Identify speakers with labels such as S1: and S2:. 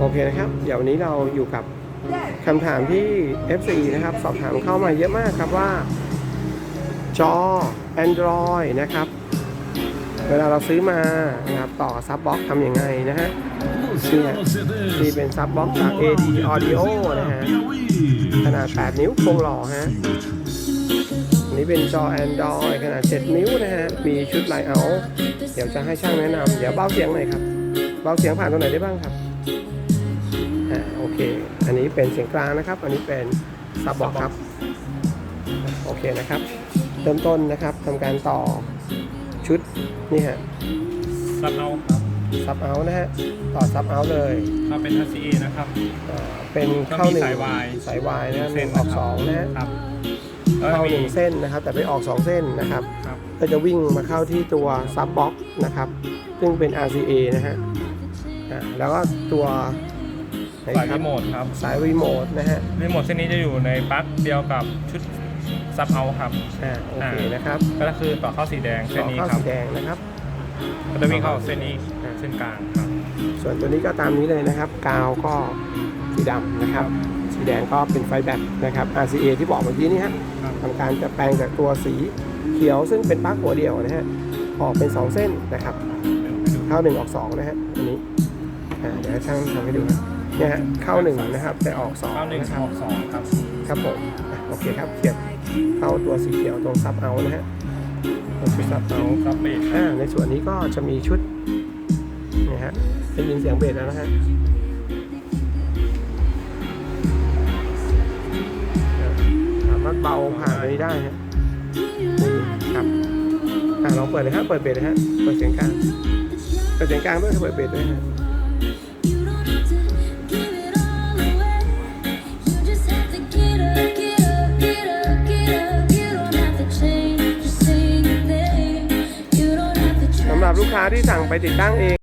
S1: โอเคนะครับ เดี๋ยววันนี้เราอยู่กับคำถามที่ FC นะครับ สอบถามเข้ามาเยอะมากครับว่า จอ Android นะครับ เวลาเราซื้อมานะครับต่อซับบ็อกทำยังไงนะฮะ
S2: Luciano CD.
S1: ที่เป็นซับบ็อกจาก AD Audio นะฮะขนาด 8 นิ้วโครงหล่อฮะอันนี้เป็นจอ Android ขนาด 7 นิ้วนะฮะ มีชุดไลท์เอาท์เดี๋ยวจะให้ช่างแนะนำเดี๋ยวเบาเสียงหน่อยครับ เบาเสียงผ่านตรงไหนได้บ้างครับ อ่าโอเค อันนี้เป็นเสียงกลางนะครับ อันนี้เป็นซับบ็อกครับ โอเคนะครับ เริ่มต้นนะครับทำการต่อชุดนี่ฮะ
S3: ซับเอาครับ
S1: ซับเอาท์นะฮะ ต่อซับเอาท์เลย
S3: ถ้าเป็น RCA นะครับ
S1: อ่าเป็น
S3: ก็
S1: เข้า
S3: มี
S1: หนึ่ง
S3: สายวาย
S1: สายวายนะฮะห
S3: เส้
S1: นึ่
S3: น
S1: งออกสองนะฮะ
S3: ครับแล้ว
S1: เข้า
S3: มี
S1: หนึ่งเส้นนะครับ แต่ไปออกสองเส้นนะครับ
S3: ครับ
S1: ก็จะวิ่งมาเข้าที่ตัวซับบ็อกนะครับ ซึ่งเป็น RCA นะฮะอ่าแล้วก็ตัว ไหน
S3: สาย
S1: ครั
S3: รี
S1: บ
S3: โมทครับ
S1: สายรีโมทนะฮะ
S3: รีโมทเส้นนี้จะอยู่ในปลั๊กเดียวกับชุดซับเอาครับ
S1: อ่าโอเคนะครับ
S3: ก็คือต่อเข้าสีแดงเส้นนี้
S1: เข้า
S3: ครับ
S1: สีแดงนะครับ
S3: ก็จะวิ่งเข้าเส้นนี้เส้นกลางครับ
S1: ส่วนตัวนี้ก็ตามนี้เลยนะครับ กาวก็สีดำนะครับ สีแดงก็เป็นไฟแบตนะครับ RCA ที่บอกเมื่อกี้นี้ฮะ
S3: ครับ
S1: ทำการจะแปลงจากตัวสีเขียวซึ่งเป็นปลั๊กหัวเดียวนะฮะออกเป็น 2 เส้นนะครับ เข้า1ออก2นะฮะอันนี้อ่าเดี๋ยวให้ช่างทำให้ดูครับ เนี่ยฮะเข้า1นะครับ แต่ออก2
S3: เข้าหนึ่ง
S1: นะค
S3: อ
S1: รับ
S3: อกสองครับ
S1: ครับผมอะโอเคครับเขียบเข้าตัวสีเขียวตรงซับเอานะฮะตรงชุดซับเอา
S3: ซับเบส
S1: อ่าในส่วนนี้ก็จะมีชุดนี่ฮะได้ยินเสียงเบสแล้วนะฮะสามารถเบาผ่านไปนี้ได้ฮะนี่ครับอ่าลองเปิดเลยฮะเปิดเบสเลยฮะเปิดเสียงกลางเปิดเสียงกลางด้วยเปิดเบสด้วยฮะ ค้าที่สั่งไปติดตั้งเอง